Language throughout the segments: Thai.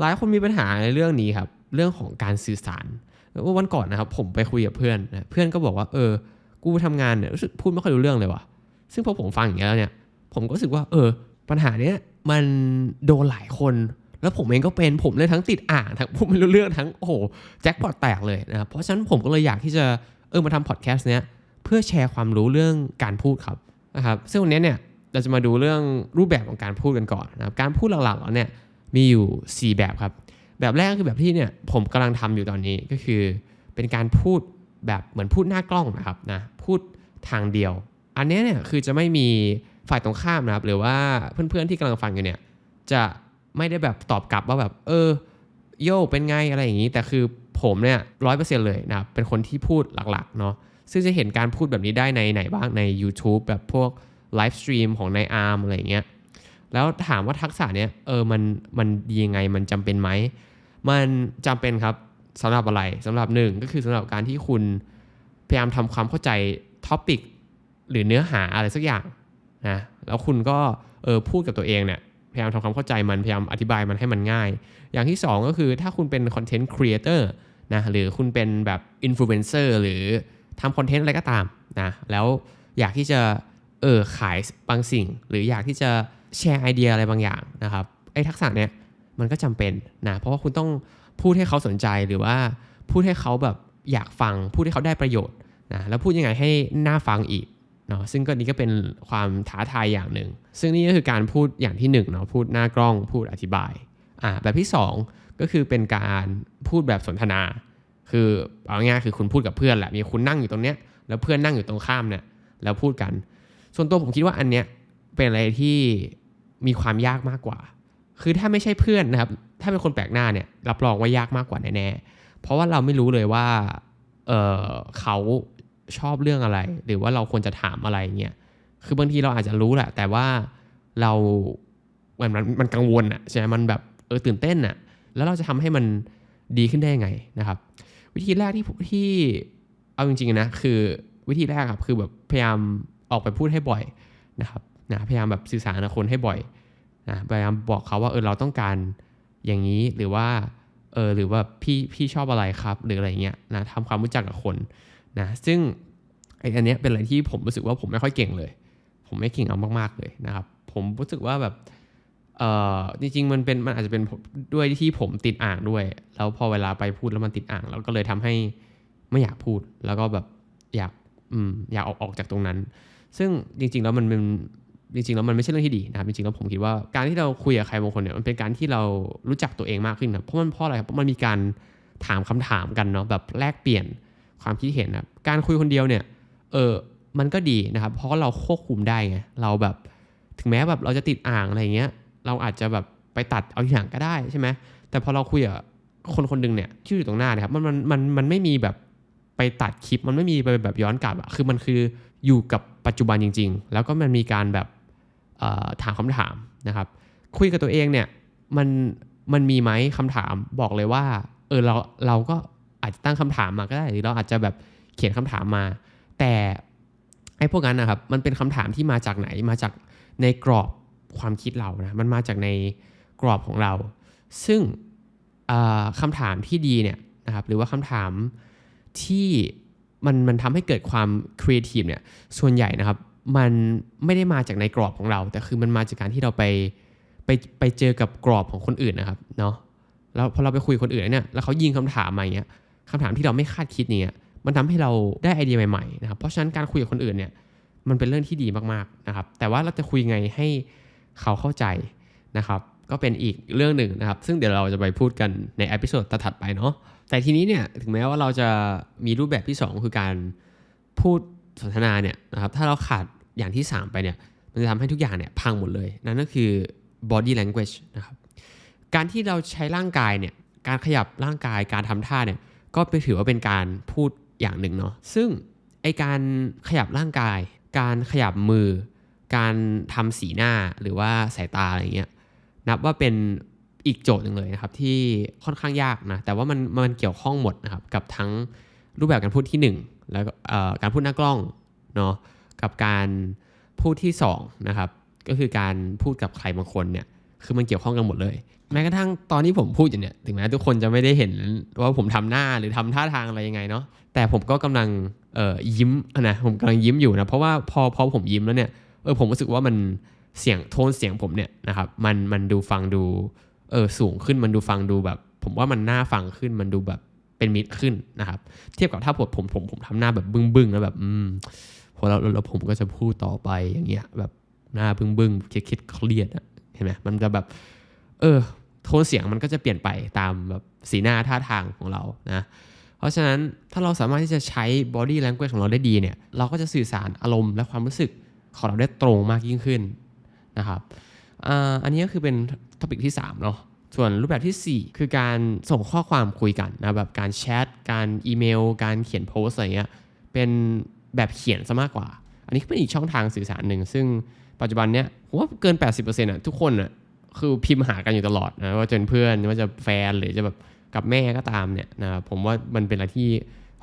หลายคนมีปัญหาในเรื่องนี้ครับ เรื่องของการสื่อสารว่าวันก่อนนะครับ ผมไปคุยกับเพื่อนนะเพื่อนก็บอกว่าเออ กูทำงานเนี่ยรู้สึกพูดไม่ค่อยรู้เรื่องเลยว่ะ ซึ่งพอผมฟังอย่างนี้แล้วเนี่ย ผมก็รู้สึกว่า เออ ปัญหาเนี้ยมันโดนหลายคน แล้วผมเองก็เป็นผมเลยทั้งติดอ่างทั้งพูดไม่รู้เรื่องทั้งโอ้โหแจ็คพอตแตกเลยนะครับเพราะฉะนั้นผมก็เลยอยากที่จะเออมาทำพอดแคสต์เนี้ยเพื่อแชร์ความรู้เรื่องการพูดครับนะครับซึ่งวันนี้เนี่ยเราจะมาดูเรื่องรูปแบบของการพูดกันก่อนนะครับการพูดหลักๆแล้วเนี่ย มีอยู่ 4 แบบครับ แบบแรกคือแบบที่เนี่ยผมกำลังทำอยู่ตอนนี้ก็คือ เป็นการพูดแบบเหมือนพูดหน้ากล้องนะครับนะพูดทางเดียว อันนี้เนี่ยคือจะไม่มีฝ่ายตรงข้ามนะครับหรือว่าเพื่อนๆที่กำลังฟังอยู่เนี่ยจะไม่ได้แบบตอบกลับว่าแบบเออโยเป็นไงอะไรอย่างนี้ แต่คือผมเนี่ยร้อยเปอร์เซ็นต์เลยนะครับเป็นคนที่พูดหลักๆเนาะซึ่งจะเห็นการพูดแบบนี้ได้ในไหนบ้างใน YouTube แบบพวกไลฟ์สตรีมของในอาร์มอะไรอย่างเงี้ย แล้วถามว่าทักษะเนี้ยเออมันมันดียังไงมันจำเป็นไหมมันจำเป็นครับสำหรับอะไรสำหรับหนึ่งก็คือสำหรับการที่คุณพยายามทำความเข้าใจท็อปิกหรือเนื้อหาอะไรสักอย่างนะแล้วคุณก็เออพูดกับตัวเองเนี่ยพยายามทำความเข้าใจมันพยายามอธิบายมันให้มันง่าย อย่างที่ 2 ก็คือถ้าคุณเป็นคอนเทนต์ครีเอเตอร์นะหรือคุณเป็นแบบอินฟลูเอนเซอร์หรือทำคอนเทนต์อะไรก็ตามนะแล้วอยากที่จะเออขายบางสิ่ง หรืออยากที่จะ แชร์ไอเดียอะไรบางอย่างนะครับไอ้ทักษะเนี้ยมันก็จำเป็นนะเพราะว่าคุณต้องพูดให้เขาสนใจหรือว่าพูดให้เขาแบบอยากฟัง พูดให้เขาได้ประโยชน์นะแล้วพูดยังไงให้น่าฟังอีกเนาะซึ่งก็นี้ก็เป็นความท้าทายอย่างหนึ่ง ซึ่งนี่ก็คือการพูดอย่างที่1เนาะพูดหน้ากล้องพูดอธิบายอ่าแบบที่ 2 ก็คือเป็นการพูดแบบสนทนา คือเอาง่ายคือคุณพูดกับเพื่อนแหละมีคุณนั่งอยู่ตรงเนี้ยแล้วเพื่อนนั่งอยู่ตรงข้ามเนี่ยแล้วพูดกัน ส่วนตัวผมคิดว่าอันเนี้ยเป็นอะไรที่ มีความยากมากกว่า คือถ้าไม่ใช่เพื่อนนะครับ ถ้าเป็นคนแปลกหน้าเนี่ย รับรองว่ายากมากกว่าแน่ๆ เพราะว่าเราไม่รู้เลยว่าเออเขาชอบเรื่องอะไร หรือว่าเราควรจะถามอะไรเงี้ย คือบางทีเราอาจจะรู้แหละ แต่ว่าเรามันมันมันกังวลอะใช่ไหมมันแบบเออตื่นเต้นอะแล้วเราจะทำให้มันดีขึ้นได้ยังไงนะครับ วิธีแรกที่ที่เอาจริงๆนะคือวิธีแรกครับคือแบบพยายามออกไปพูดให้บ่อยนะครับ นะพยายามแบบสื่อสารกับคนให้บ่อยนะพยายามบอกเขาว่าเออเราต้องการอย่างนี้หรือว่าเออหรือว่าพี่พี่ชอบอะไรครับ หรืออะไรเงี้ยนะทำความรู้จักกับคนนะซึ่งไอ้อันเนี้ยเป็นอะไรที่ผมรู้สึกว่าผมไม่ค่อยเก่งเลย ผมไม่เก่งเอามากๆเลยนะครับ ผมรู้สึกว่าแบบเออจริงๆมันเป็นมันอาจจะเป็นด้วยที่ผมติดอ่างด้วย แล้วพอเวลาไปพูดแล้วมันติดอ่างแล้วก็เลยทำให้ไม่อยากพูดแล้วก็แบบอยากอืมอยากออกออกจากตรงนั้น ซึ่งจริงๆแล้วมันเป็น จริงๆแล้วมันไม่ใช่เรื่องที่ดีนะครับจริงๆแล้วผมคิดว่าการที่เราคุยกับใครบางคนเนี่ยมันเป็นการที่เรารู้จักตัวเองมากขึ้นนะเพราะมันเพราะอะไรครับเพราะมันมีการถามคำถามกันเนาะแบบแลกเปลี่ยนความคิดเห็นนะการคุยคนเดียวเนี่ยเออมันก็ดีนะครับเพราะเราควบคุมได้ไงเราแบบถึงแม้แบบเราจะติดอ่างอะไรเงี้ยเราอาจจะแบบไปตัดเอาที่หลังก็ได้ใช่ไหมแต่พอเราคุยกับคนคนหนึ่งเนี่ยที่อยู่ตรงหน้านะครับมันมันมันมันไม่มีแบบไปตัดคลิปมันไม่มีไปแบบย้อนกลับอะคือมันคืออยู่กับปัจจุบันจริง ๆ แล้วก็มันมีการแบบ ถามคำถามนะครับ คุยกับตัวเองเนี่ยมันมันมีไหมคำถามบอกเลยว่าเออเราเราก็อาจจะตั้งคำถามมาก็ได้หรือเราอาจจะแบบเขียนคำถามมา แต่ไอ้พวกนั้นนะครับมันเป็นคำถามที่มาจากไหนมาจากในกรอบความคิดเรานะมันมาจากในกรอบของเรา ซึ่งคำถามที่ดีเนี่ยนะครับหรือว่าคำถามที่มันมันทำให้เกิดความครีเอทีฟเนี่ยส่วนใหญ่นะครับ มันไม่ได้มาจากในกรอบของเรา แต่คือมันมาจากการที่เราไปไปไปเจอกับกรอบของคนอื่นนะครับเนาะแล้วพอเราไปคุยคนอื่นเนี่ยแล้วเขายิงคำถามมาอย่างเงี้ยคำถามที่เราไม่คาดคิดเนี่ยมันทำให้เราได้ไอเดียใหม่ๆนะครับเพราะฉะนั้นการคุยกับคนอื่นเนี่ยมันเป็นเรื่องที่ดีมากๆนะครับ แต่ว่าเราจะคุยไงให้เขาเข้าใจนะครับ ก็เป็นอีกเรื่องหนึ่งนะครับ ซึ่งเดี๋ยวเราจะไปพูดกันในเอพิโซดถัดไปเนาะแต่ทีนี้เนี่ยถึงแม้ว่าเราจะมีรูปแบบที่ 2 คือการพูด สนทนาเนี่ยนะครับถ้าเราขาดอย่างที่ 3 ไปเนี่ยมันจะทำให้ทุกอย่างเนี่ยพังหมดเลย นั่นก็คือ body language นะครับการที่เราใช้ร่างกายเนี่ยการขยับร่างกายการทำท่าเนี่ยก็ไปถือว่าเป็นการพูดอย่างหนึ่งเนาะซึ่งไอการขยับร่างกาย การขยับมือ การทำสีหน้าหรือว่าสายตาอะไรเงี้ยนับว่าเป็นอีกโจทย์หนึ่งเลยนะครับที่ค่อนข้างยากนะแต่ว่ามันมันเกี่ยวข้องหมดนะครับกับทั้ง รูปแบบการพูดที่ 1 แล้วการพูดหน้ากล้องเนาะกับการพูดที่2นะครับก็คือการพูดกับใครบางคนเนี่ยคือมันเกี่ยวข้องกันหมดเลย แม้กระทั่งตอนที่ผมพูดอยู่เนี่ยถึงแม้ทุกคนจะไม่ได้เห็นว่าผมทำหน้าหรือทำท่าทางอะไรยังไงเนาะแต่ผมก็กำลังเอ่อยิ้มนะผมกำลังยิ้มอยู่นะเพราะว่าพอพอผมยิ้มแล้วเนี่ยเออผมรู้สึกว่ามันเสียงโทนเสียงผมเนี่ยนะครับมันมันดูฟังดูเออสูงขึ้นมันดูฟังดูแบบ ผมว่ามันน่าฟังขึ้นมันดูแบบ เป็นมิตรขึ้นนะครับ เทียบกับถ้าผมผมผมผมทำหน้าแบบบึ้งบึ้งๆแล้วแบบอืมพอเราแล้วผมก็จะพูดต่อไปอย่างเงี้ยแบบหน้าบึ้งบึ้งคิดคิดเครียดอะเห็นไหมมันจะแบบ เออ โทนเสียงมันก็จะเปลี่ยนไปตามแบบสีหน้าท่าทางของเรานะ เพราะฉะนั้นถ้าเราสามารถที่จะใช้ body language ของเราได้ดีเนี่ย เราก็จะสื่อสารอารมณ์และความรู้สึกของเราได้ตรงมากยิ่งขึ้นนะครับอ่าอันนี้ก็คือเป็นท็อปิกที่3เนาะ ส่วนรูปแบบทีสี่ 4 คือการส่งข้อความคุยกันนะแบบการแชทการอีเมล การเขียนโพสอะไรเงี้ยเป็นแบบเขียนซะมากกว่า อันนี้เป็นอีกช่องทางสื่อสารหนึ่ง ซึ่งปัจจุบันเนี้ยผมว่าเกิน 80%อะทุกคนอะคือพิมพ์หากันอยู่ตลอดนะว่าจะเป็นเพื่อนว่าจะแฟนหรือจะแบบกับแม่ก็ตามเนี่ยนะผมว่ามันเป็นอะไรที่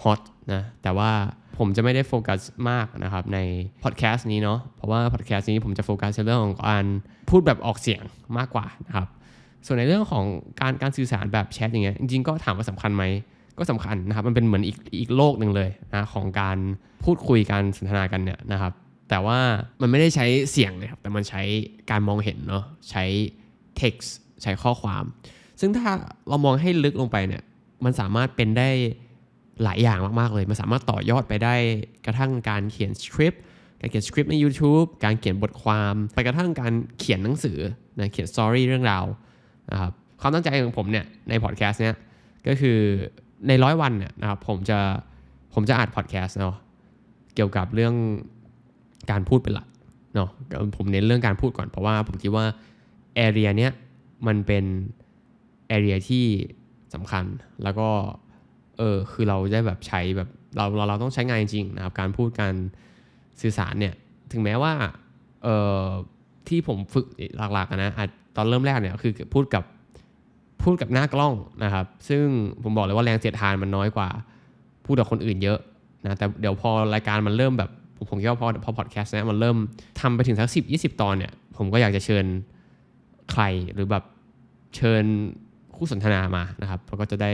ฮอตนะแต่ว่าผมจะไม่ได้โฟกัสมากนะครับในพอดแคสต์นี้เนาะเพราะว่าพอดแคสต์นี้ผมจะโฟกัสในเรื่องของการพูดแบบออกเสียงมากกว่านะครับ ส่วนในเรื่องของการการสื่อสารแบบแชทอย่างเงี้ยจริงๆก็ถามว่าสำคัญไหมก็สำคัญนะครับมันเป็นเหมือนอีกอีกโลกหนึ่งเลยนะของการพูดคุยการสนทนากันเนี่ยนะครับ แต่ว่ามันไม่ได้ใช้เสียงเลยครับ แต่มันใช้การมองเห็นเนาะใช้ text ใช้ข้อความ ซึ่งถ้าเรามองให้ลึกลงไปเนี่ยมันสามารถเป็นได้หลายอย่างมากๆเลย มันสามารถต่อยอดไปได้กระทั่งการเขียนสคริปต์การเขียนสคริปต์ใน YouTube การเขียนบทความ ไปกระทั่งการเขียนหนังสือนะเขียนสตอรี่เรื่องราว นะครับความตั้งใจของผมเนี่ยในพอดแคสต์เนี้ยก็คือในร้อยวันเนี่ยนะครับผมจะผมจะอัดพอดแคสต์เนาะเกี่ยวกับเรื่องการพูดเป็นหลักเนาะผมเน้นเรื่องการพูดก่อนเพราะว่าผมคิดว่าแอเรียเนี้ยมันเป็นแอเรียที่สำคัญแล้วก็เออคือเราได้แบบใช้แบบเราเราเราต้องใช้งานจริงนะครับการพูดการสื่อสารเนี่ยถึงแม้ว่าเออที่ผมฝึกหลักๆนะอาจตอนเริ่มแรกเนี่ยคือพูดกับพูดกับหน้ากล้องนะครับ ซึ่งผมบอกเลยว่าแรงเสียดทานมันน้อยกว่า พูดกับคนอื่นเยอะนะแต่เดี๋ยวพอรายการมันเริ่มแบบผมคิดว่าพอพอพอดแคสต์เนี่ยมันเริ่มทำไปถึงสักสิบยี่สิบตอนเนี่ย ผมก็อยากจะเชิญใครหรือแบบเชิญคู่สนทนามานะครับแล้วก็จะได้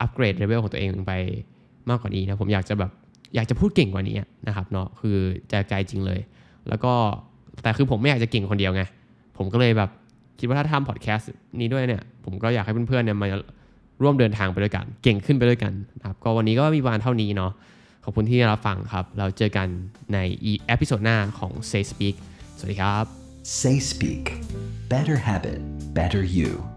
อัปเกรดเลเวลของตัวเองไปมากกว่านี้นะผมอยากจะแบบอยากจะพูดเก่งกว่านี้นะครับเนาะคือใจใจจริงเลย แล้วก็แต่คือผมไม่อยากจะเก่งคนเดียวไงผมก็เลยแบบ คิดว่าถ้าทำพอดแคสต์นี้ด้วยเนี่ย ผมก็อยากให้เพื่อนๆเนี่ยมาร่วมเดินทางไปด้วยกัน เก่งขึ้นไปด้วยกันนะครับก็วันนี้ก็มีวานเท่านี้เนาะขอบคุณที่รับฟังครับ เราเจอกันในอีเอพิโซดหน้าของ Say Speak สวัสดีครับ Say Speak. Better habit, better you.